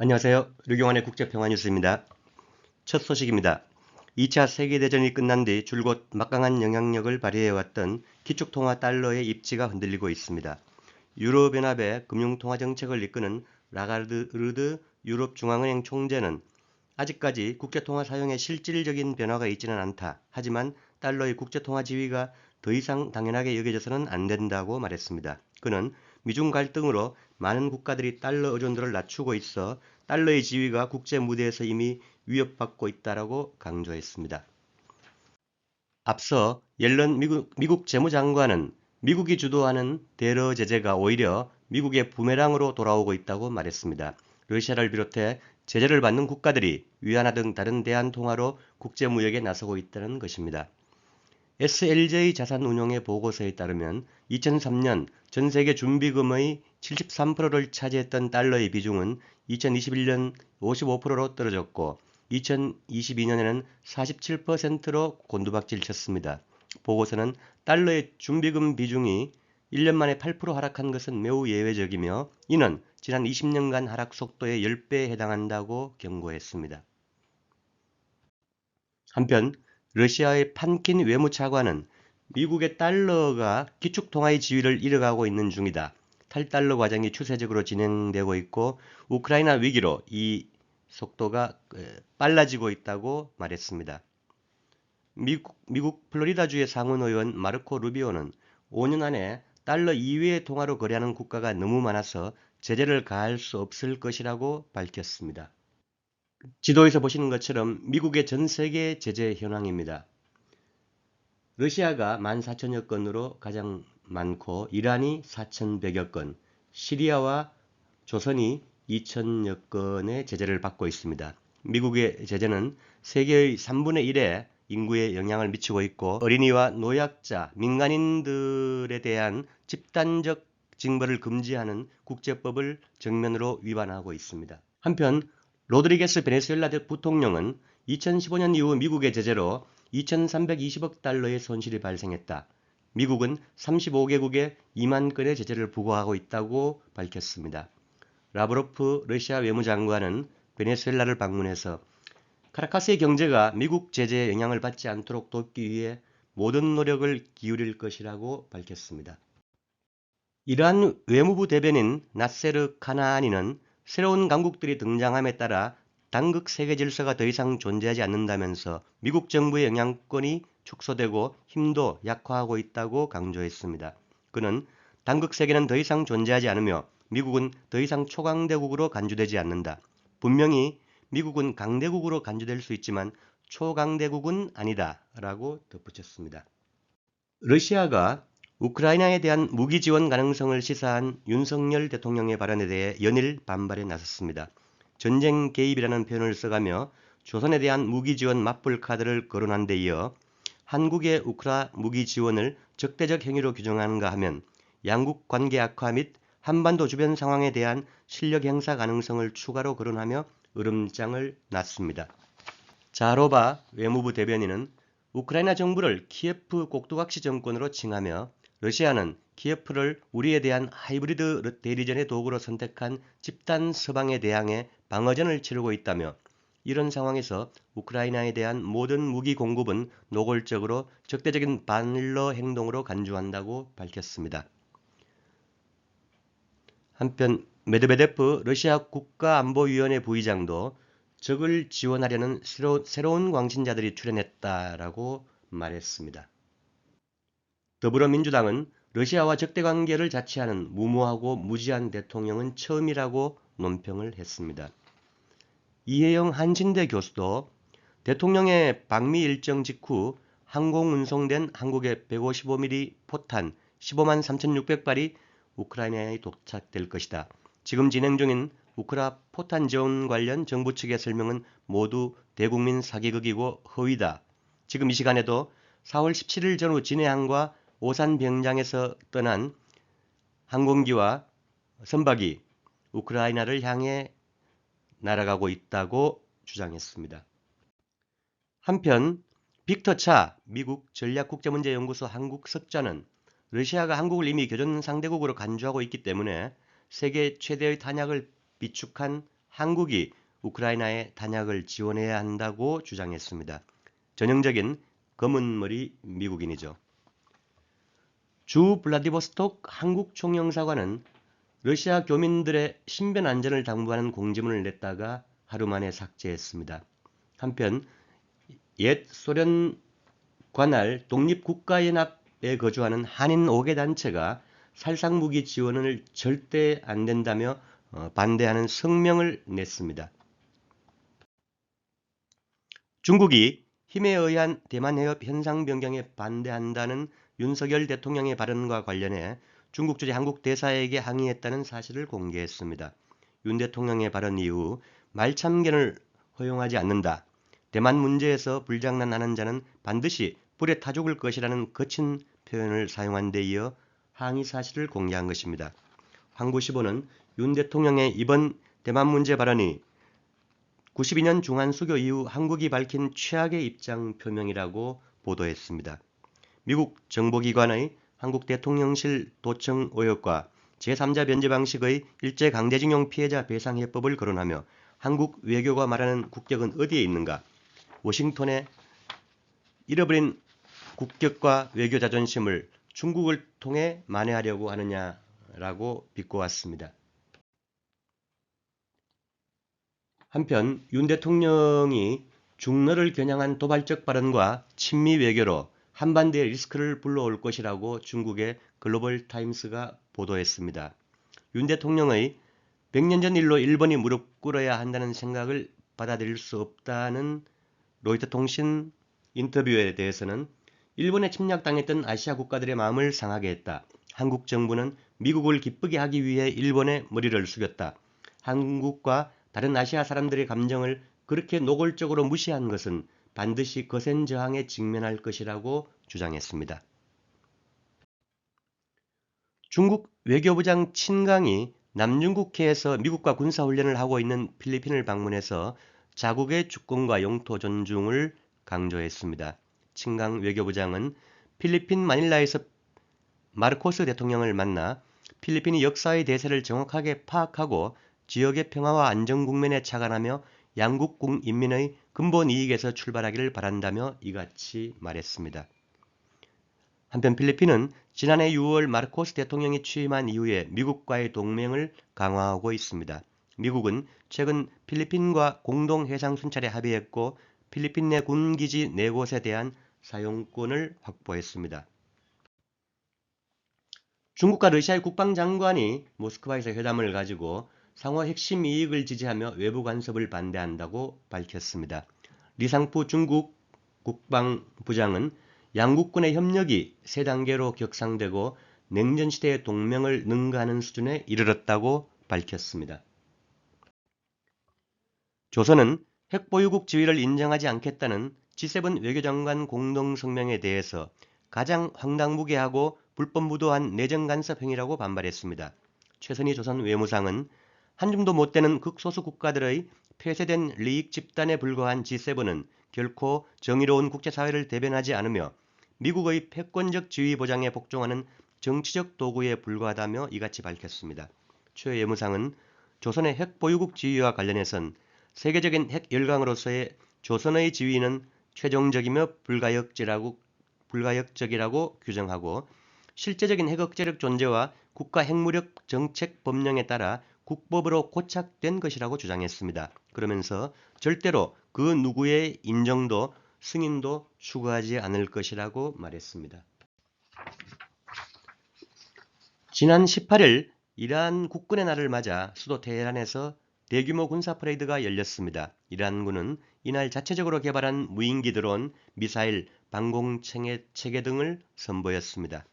안녕하세요. 류경환의 국제평화뉴스입니다. 첫 소식입니다. 2차 세계대전이 끝난 뒤 줄곧 막강한 영향력을 발휘해왔던 기축통화 달러의 입지가 흔들리고 있습니다. 유럽연합의 금융통화정책을 이끄는 라가르드 유럽중앙은행 총재는 아직까지 국제통화 사용에 실질적인 변화가 있지는 않다. 하지만 달러의 국제통화 지위가 더 이상 당연하게 여겨져서는 안 된다고 말했습니다. 그는 미중 갈등으로 많은 국가들이 달러 의존도를 낮추고 있어 달러의 지위가 국제 무대에서 이미 위협받고 있다고 강조했습니다. 앞서 옐런 미국, 미국 재무장관은 미국이 주도하는 대러 제재가 오히려 미국의 부메랑으로 돌아오고 있다고 말했습니다. 러시아를 비롯해 제재를 받는 국가들이 위안화 등 다른 대안 통화로 국제 무역에 나서고 있다는 것입니다. SLJ 자산운용의 보고서에 따르면 2003년 전 세계 준비금의 73%를 차지했던 달러의 비중은 2021년 55%로 떨어졌고 2022년에는 47%로 곤두박질 쳤습니다. 보고서는 달러의 준비금 비중이 1년 만에 8% 하락한 것은 매우 예외적이며 이는 지난 20년간 하락 속도의 10배에 해당한다고 경고했습니다. 한편 러시아의 판킨 외무차관은 미국의 달러가 기축통화의 지위를 잃어가고 있는 중이다. 탈달러 과정이 추세적으로 진행되고 있고 우크라이나 위기로 이 속도가 빨라지고 있다고 말했습니다. 미국, 미국 플로리다주의 상원 의원 마르코 루비오는 5년 안에 달러 이외의 통화로 거래하는 국가가 너무 많아서 제재를 가할 수 없을 것이라고 밝혔습니다. 지도에서 보시는 것처럼 미국의 전 세계 제재 현황입니다. 러시아가 14,000여 건으로 가장 많고 이란이 4,100여 건, 시리아와 조선이 2,000여 건의 제재를 받고 있습니다. 미국의 제재는 세계의 3분의 1의 인구에 영향을 미치고 있고 어린이와 노약자, 민간인들에 대한 집단적 징벌을 금지하는 국제법을 정면으로 위반하고 있습니다. 한편 로드리게스 베네수엘라 부통령은 2015년 이후 미국의 제재로 2,320억 달러의 손실이 발생했다. 미국은 35개국에 2만 건의 제재를 부과하고 있다고 밝혔습니다. 라브로프 러시아 외무장관은 베네수엘라를 방문해서 카라카스의 경제가 미국 제재에 영향을 받지 않도록 돕기 위해 모든 노력을 기울일 것이라고 밝혔습니다. 이러한 외무부 대변인 나세르 카나아니는 새로운 강국들이 등장함에 따라 당극 세계 질서가 더 이상 존재하지 않는다면서 미국 정부의 영향권이 축소되고 힘도 약화하고 있다고 강조했습니다. 그는 당극 세계는 더 이상 존재하지 않으며 미국은 더 이상 초강대국으로 간주되지 않는다. 분명히 미국은 강대국으로 간주될 수 있지만 초강대국은 아니다. 라고 덧붙였습니다. 러시아가 우크라이나에 대한 무기 지원 가능성을 시사한 윤석열 대통령의 발언에 대해 연일 반발에 나섰습니다. 전쟁 개입이라는 표현을 써가며 조선에 대한 무기 지원 맞불 카드를 거론한 데 이어 한국의 우크라 무기 지원을 적대적 행위로 규정하는가 하면 양국 관계 악화 및 한반도 주변 상황에 대한 실력 행사 가능성을 추가로 거론하며 으름장을 놨습니다. 자로바 외무부 대변인은 우크라이나 정부를 키예프 꼭두각시 정권으로 칭하며 러시아는 키예프를 우리에 대한 하이브리드 대리전의 도구로 선택한 집단 서방에 대항해 방어전을 치르고 있다며 이런 상황에서 우크라이나에 대한 모든 무기 공급은 노골적으로 적대적인 반일러 행동으로 간주한다고 밝혔습니다. 한편 메드베데프 러시아 국가안보위원회 부의장도 적을 지원하려는 새로, 새로운 광신자들이 출현했다라고 말했습니다. 더불어민주당은 러시아와 적대 관계를 자취하는 무모하고 무지한 대통령은 처음이라고 논평을 했습니다. 이혜영 한신대 교수도 대통령의 방미 일정 직후 항공 운송된 한국의 155mm 포탄 15만 3,600발이 우크라이나에 도착될 것이다. 지금 진행 중인 우크라 포탄 지원 관련 정부 측의 설명은 모두 대국민 사기극이고 허위다. 지금 이 시간에도 4월 17일 전후 진해항과 오산 병장에서 떠난 항공기와 선박이 우크라이나를 향해 날아가고 있다고 주장했습니다. 한편 빅터 차 미국 전략국제문제연구소 한국 석자는 러시아가 한국을 이미 교전 상대국으로 간주하고 있기 때문에 세계 최대의 탄약을 비축한 한국이 우크라이나에 단약을 지원해야 한다고 주장했습니다. 전형적인 검은머리 미국인이죠. 주 블라디보스톡 한국 총영사관은 러시아 교민들의 신변 안전을 당부하는 공지문을 냈다가 하루 만에 삭제했습니다. 한편 옛 소련 관할 독립국가연합에 거주하는 한인 5개 단체가 살상무기 지원을 절대 안 된다며 어, 반대하는 성명을 냈습니다. 중국이 힘에 의한 대만 해협 현상 변경에 반대한다는 윤석열 대통령의 발언과 관련해 중국 주재 한국 대사에게 항의했다는 사실을 공개했습니다. 윤 대통령의 발언 이후 말참견을 허용하지 않는다. 대만 문제에서 불장난하는 자는 반드시 불에 타 죽을 것이라는 거친 표현을 사용한 데 이어 항의 사실을 공개한 것입니다. 황구시보는 윤 대통령의 이번 대만 문제 발언이 92년 중한 수교 이후 한국이 밝힌 최악의 입장 표명이라고 보도했습니다. 미국 정보기관의 한국 대통령실 도청 의혹과 제3자 변제 방식의 일제 강제징용 피해자 배상 해법을 거론하며 한국 외교가 말하는 국격은 어디에 있는가? 워싱턴에 잃어버린 국격과 외교 자존심을 중국을 통해 만회하려고 하느냐라고 비꼬았습니다. 한편 윤 대통령이 중러를 겨냥한 도발적 발언과 친미 외교로 한반도의 리스크를 불러올 것이라고 중국의 글로벌 타임스가 보도했습니다. 윤 대통령의 100년 전 일로 일본이 무릎 꿇어야 한다는 생각을 받아들일 수 없다는 로이터 통신 인터뷰에 대해서는 일본에 침략당했던 아시아 국가들의 마음을 상하게 했다. 한국 정부는 미국을 기쁘게 하기 위해 일본의 머리를 숙였다. 한국과 다른 아시아 사람들의 감정을 그렇게 노골적으로 무시한 것은 반드시 거센 저항에 직면할 것이라고 주장했습니다. 중국 외교부장 친강이 남중국해에서 미국과 군사훈련을 하고 있는 필리핀을 방문해서 자국의 주권과 영토 존중을 강조했습니다. 친강 외교부장은 필리핀 마닐라에서 마르코스 대통령을 만나 필리핀이 역사의 대세를 정확하게 파악하고 지역의 평화와 안정 국면에 착안하며 양국 인민의 근본 이익에서 출발하기를 바란다며 이같이 말했습니다. 한편 필리핀은 지난해 6월 마르코스 대통령이 취임한 이후에 미국과의 동맹을 강화하고 있습니다. 미국은 최근 필리핀과 공동 해상 순찰에 합의했고 필리핀 내 군기지 4곳에 대한 사용권을 확보했습니다. 중국과 러시아의 국방장관이 모스크바에서 회담을 가지고 상호 핵심 이익을 지지하며 외부 간섭을 반대한다고 밝혔습니다. 리상푸 중국 국방부장은 양국군의 협력이 세 단계로 격상되고 냉전 시대의 동맹을 능가하는 수준에 이르렀다고 밝혔습니다. 조선은 핵보유국 지위를 인정하지 않겠다는 G7 외교장관 공동성명에 대해서 가장 황당무계하고 불법무도한 내정 간섭 행위라고 반발했습니다. 최선희 조선 외무상은 한 줌도 못 되는 극소수 국가들의 폐쇄된 리익 집단에 불과한 G7은 결코 정의로운 국제사회를 대변하지 않으며 미국의 패권적 지위 보장에 복종하는 정치적 도구에 불과하다며 이같이 밝혔습니다. 최 외무상은 조선의 핵 보유국 지위와 관련해선 세계적인 핵 열강으로서의 조선의 지위는 최종적이며 불가역적이라고, 불가역적이라고 규정하고 실제적인 핵억제력 존재와 국가 핵무력 정책 법령에 따라 국법으로 고착된 것이라고 주장했습니다. 그러면서 절대로 그 누구의 인정도 승인도 추구하지 않을 것이라고 말했습니다. 지난 18일 이란 국군의 날을 맞아 수도 테헤란에서 대규모 군사 퍼레이드가 열렸습니다. 이란군은 이날 자체적으로 개발한 무인기 드론, 미사일, 방공 체계 등을 선보였습니다.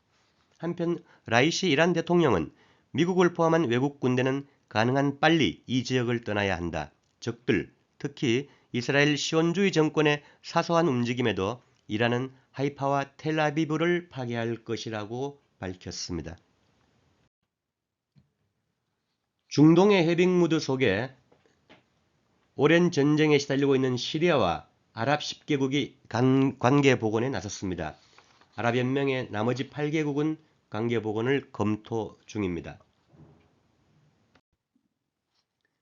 한편 라이시 이란 대통령은 미국을 포함한 외국 군대는 가능한 빨리 이 지역을 떠나야 한다. 적들, 특히 이스라엘 시온주의 정권의 사소한 움직임에도 이란은 하이파와 텔아비브를 파괴할 것이라고 밝혔습니다. 중동의 해빙 무드 속에 오랜 전쟁에 시달리고 있는 시리아와 아랍 10개국이 관계 복원에 나섰습니다. 아랍연맹의 나머지 8개국은 관계 복원을 검토 중입니다.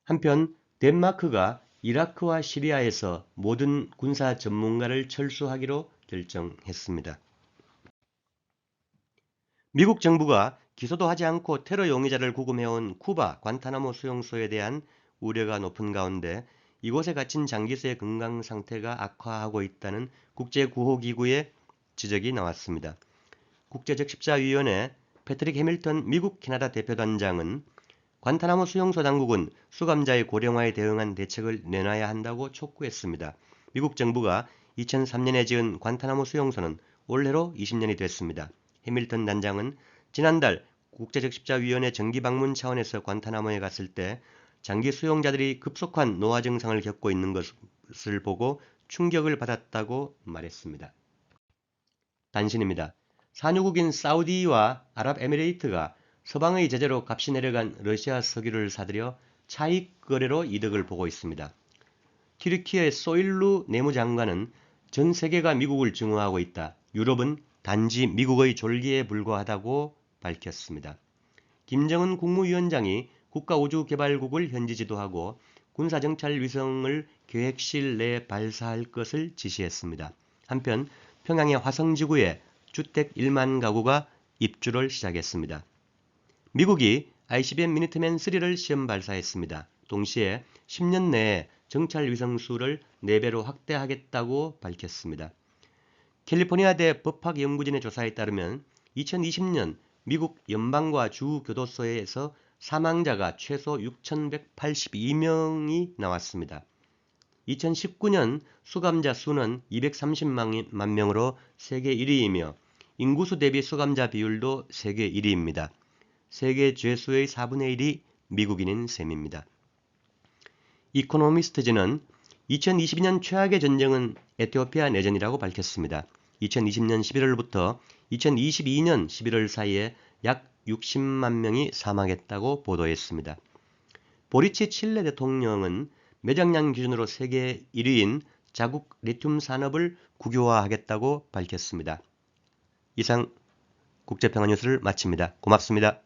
한편 덴마크가 이라크와 시리아에서 모든 군사 전문가를 철수하기로 결정했습니다. 미국 정부가 기소도 하지 않고 테러 용의자를 구금해온 쿠바 관타나모 수용소에 대한 우려가 높은 가운데 이곳에 갇힌 장기수의 건강 상태가 악화하고 있다는 국제구호기구의 지적이 나왔습니다. 국제적 십자위원회 패트릭 해밀턴 미국 캐나다 대표단장은 관타나모 수용소 당국은 수감자의 고령화에 대응한 대책을 내놔야 한다고 촉구했습니다. 미국 정부가 2003년에 지은 관타나모 수용소는 올해로 20년이 됐습니다. 해밀턴 단장은 지난달 국제적십자위원회 정기 방문 차원에서 관타나모에 갔을 때 장기 수용자들이 급속한 노화 증상을 겪고 있는 것을 보고 충격을 받았다고 말했습니다. 단신입니다. 산유국인 사우디와 아랍에미레이트가 서방의 제재로 값이 내려간 러시아 석유를 사들여 차익 거래로 이득을 보고 있습니다. 튀르키의 소일루 내무장관은 전 세계가 미국을 증오하고 있다. 유럽은 단지 미국의 졸기에 불과하다고 밝혔습니다. 김정은 국무위원장이 국가우주개발국을 현지 지도하고 군사정찰 위성을 계획실 내에 발사할 것을 지시했습니다. 한편 평양의 화성지구에 주택 1만 가구가 입주를 시작했습니다. 미국이 ICBM 미니트맨 3를 시험 발사했습니다. 동시에 10년 내에 정찰 위성 수를 4배로 확대하겠다고 밝혔습니다. 캘리포니아대 법학연구진의 조사에 따르면 2020년 미국 연방과 주 교도소에서 사망자가 최소 6,182명이 나왔습니다. 2019년 수감자 수는 230만 명으로 세계 1위이며 인구수 대비 수감자 비율도 세계 1위입니다. 세계 죄수의 4분의 1이 미국인인 셈입니다. 이코노미스트지는 2022년 최악의 전쟁은 에티오피아 내전이라고 밝혔습니다. 2020년 11월부터 2022년 11월 사이에 약 60만 명이 사망했다고 보도했습니다. 보리치 칠레 대통령은 매장량 기준으로 세계 1위인 자국 리튬 산업을 국유화하겠다고 밝혔습니다. 이상 국제평화 뉴스를 마칩니다. 고맙습니다.